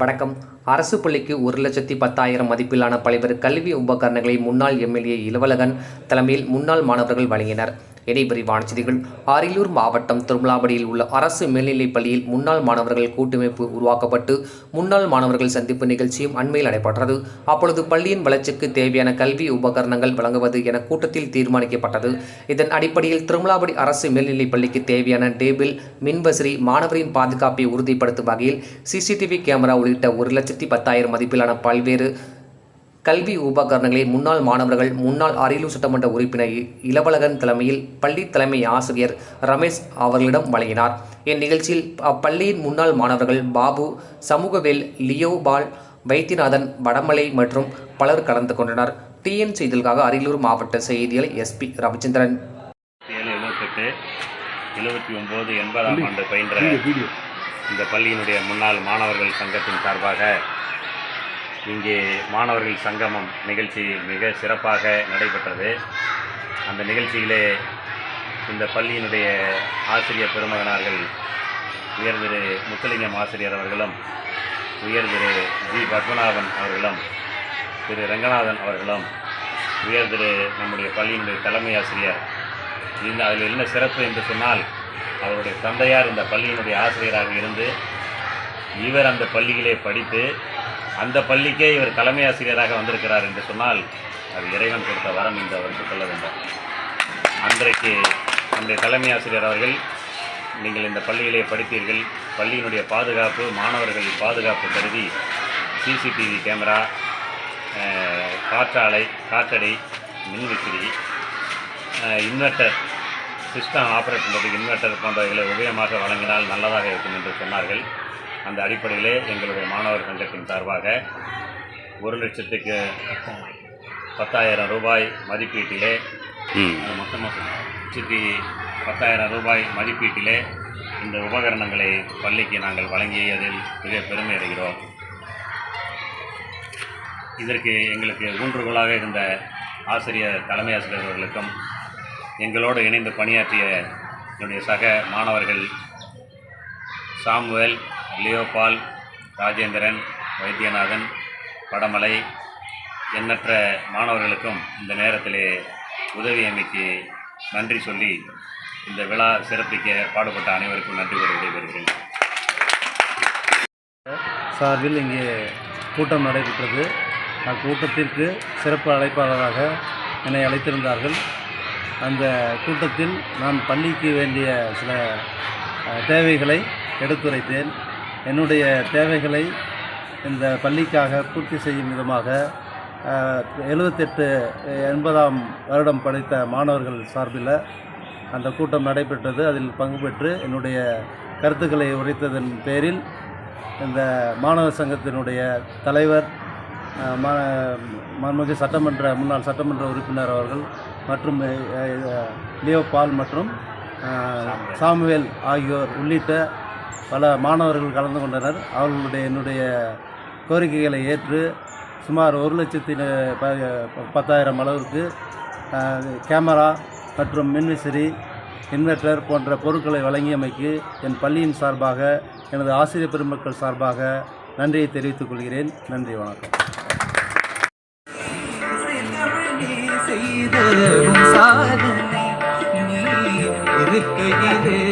வணக்கம். அரசு பள்ளிக்கு ஒரு லட்சத்தி பத்தாயிரம் மதிப்பிலான பல்வேறு கல்வி உபகரணங்களை முன்னாள் எம்எல்ஏ இளவலகன் தலைமையில் முன்னாள் மாணவர்கள் வழங்கினர். இனி விரிவான செய்திகள். அரியலூர் மாவட்டம் திருமலாபடியில் உள்ள அரசு மேல்நிலைப் பள்ளியில் முன்னாள் மாணவர்கள் கூட்டமைப்பு உருவாக்கப்பட்டு முன்னாள் மாணவர்கள் சந்திப்பு நிகழ்ச்சியும் அண்மையில் நடைபெற்றது. அப்பொழுது பள்ளியின் வளர்ச்சிக்கு தேவையான கல்வி உபகரணங்கள் வழங்குவது என கூட்டத்தில் தீர்மானிக்கப்பட்டது. இதன் அடிப்படையில் திருமலாபடி அரசு மேல்நிலைப் பள்ளிக்கு தேவையான டேபிள் மின்வசரி மாணவரின் பாதுகாப்பை உறுதிப்படுத்தும் வகையில் சிசிடிவி கேமரா உள்ளிட்ட ஒரு லட்சத்தி பத்தாயிரம் மதிப்பிலான பல்வேறு கல்வி உபகரணங்களை முன்னாள் மாணவர்கள் முன்னாள் அரியலூர் சட்டமன்ற உறுப்பினர் இளவழகன் தலைமையில் பள்ளி தலைமை ஆசிரியர் ரமேஷ் அவர்களிடம் வழங்கினார். இந்நிகழ்ச்சியில் அப்பள்ளியின் முன்னாள் மாணவர்கள் பாபு சமூகவேல் லியோ பால் வைத்தியநாதன் வடமலை மற்றும் பலர் கலந்து கொண்டனர். டிஎன் செய்திகளுக்காக அரியலூர் மாவட்ட செய்தியாளர் எஸ்பி ரவிச்சந்திரன். ஏழு எழுபத்தெட்டு எழுபத்தி ஒம்பது எண்பதாம் ஆண்டு பயின்ற இந்த பள்ளியினுடைய முன்னாள் மாணவர்கள் சங்கத்தின் சார்பாக இங்கே மாணவர்கள் சங்கமம் நிகழ்ச்சி மிக சிறப்பாக நடைபெற்றது. அந்த நிகழ்ச்சியிலே இந்த பள்ளியினுடைய ஆசிரியர் பெருமகனார்கள் உயர் திரு முத்துலிங்கம் ஆசிரியர் அவர்களும் உயர் திரு ஜி. பத்மநாபன் அவர்களும் திரு. ரங்கநாதன் அவர்களும் உயர் திரு நம்முடைய பள்ளியினுடைய தலைமை ஆசிரியர். இந்த அதில் என்ன சிறப்பு என்று சொன்னால் அவருடைய தந்தையார் இந்த பள்ளியினுடைய ஆசிரியராக இருந்து இவர் அந்த பள்ளியிலே படித்து அந்த பள்ளிக்கே இவர் தலைமை ஆசிரியராக வந்திருக்கிறார் என்று சொன்னால் அது இறைவன் கொடுத்த வரம் என்று அவருக்கு சொல்ல வேண்டும். அன்றைக்கு அந்த தலைமை ஆசிரியர் அவர்கள் நீங்கள் இந்த பள்ளியிலே படித்தீர்கள் பள்ளியினுடைய பாதுகாப்பு மாணவர்களின் பாதுகாப்பு கருதி சிசிடிவி கேமரா காற்றாலை காற்றடை மின்விசிறி இன்வெர்ட்டர் சிஸ்டம் ஆப்ரேட் பண்ணுறதுக்கு இன்வெர்ட்டர் போன்றவைகளை உபயமாக வழங்கினால் நல்லதாக இருக்கும் என்று சொன்னார்கள். அந்த அடிப்படையிலே எங்களுடைய மாணவர் சங்கத்தின் சார்பாக ஒரு லட்சத்துக்கு பத்தாயிரம் ரூபாய் மதிப்பீட்டிலே மொத்தமாக லட்சத்தி பத்தாயிரம் ரூபாய் மதிப்பீட்டிலே இந்த உபகரணங்களை பள்ளிக்கு நாங்கள் வழங்கியதில் மிக பெருமை அடைகிறோம். இதற்கு எங்களுக்கு ஊன்றுகோலாக இருந்த ஆசிரியர் தலைமை ஆசிரியர் அவர்களுக்கும் எங்களோடு இணைந்து பணியாற்றிய என்னுடைய சக மாணவர்கள் Samuel Leo Paul Rajendran Vaidyanathan Vadamalai எண்ணற்ற மாணவர்களுக்கும் இந்த நேரத்திலே உதவி அமைக்கு நன்றி சொல்லி இந்த விழா சிறப்பிக்க பாடுபட்ட அனைவருக்கும் நன்றி கூறி விடைபெறுகிறேன். சார்பில் இங்கே கூட்டம் நடைபெற்றது. அக்கூட்டத்திற்கு சிறப்பு அழைப்பாளராக என்னை அழைத்திருந்தார்கள். அந்த கூட்டத்தில் நான் பள்ளிக்கு வேண்டிய சில தேவைகளை எடுத்துரைத்தேன். என்னுடைய தேவைகளை இந்த பள்ளிக்காக பூர்த்தி செய்யும் விதமாக எழுபத்தெட்டு எண்பதாம் வருடம் படித்த மாணவர்கள் சார்பில் அந்த கூட்டம் நடைபெற்றது. அதில் பங்கு பெற்று என்னுடைய கருத்துக்களை உரைத்ததன் பேரில் இந்த மாணவர் சங்கத்தினுடைய தலைவர் மாண்புமிகு சட்டமன்ற முன்னாள் சட்டமன்ற உறுப்பினர் அவர்கள் மற்றும் லியோ பால் மற்றும் சாமுவேல் ஆகியோர் உள்ளிட்ட பல மாணவர்கள் கலந்து கொண்டனர். அவர்களுடைய என்னுடைய கோரிக்கைகளை ஏற்று சுமார் ஒரு லட்சத்தி ப- பத்தாயிரம் அளவிற்கு கேமரா மற்றும் மின்விசிறி இன்வெர்ட்டர் போன்ற பொருட்களை வழங்கியமைக்கு என் பள்ளியின் சார்பாக எனது ஆசிரியர் பெருமக்கள் சார்பாக நன்றியை தெரிவித்துக் கொள்கிறேன். நன்றி வணக்கம். செய்தரும்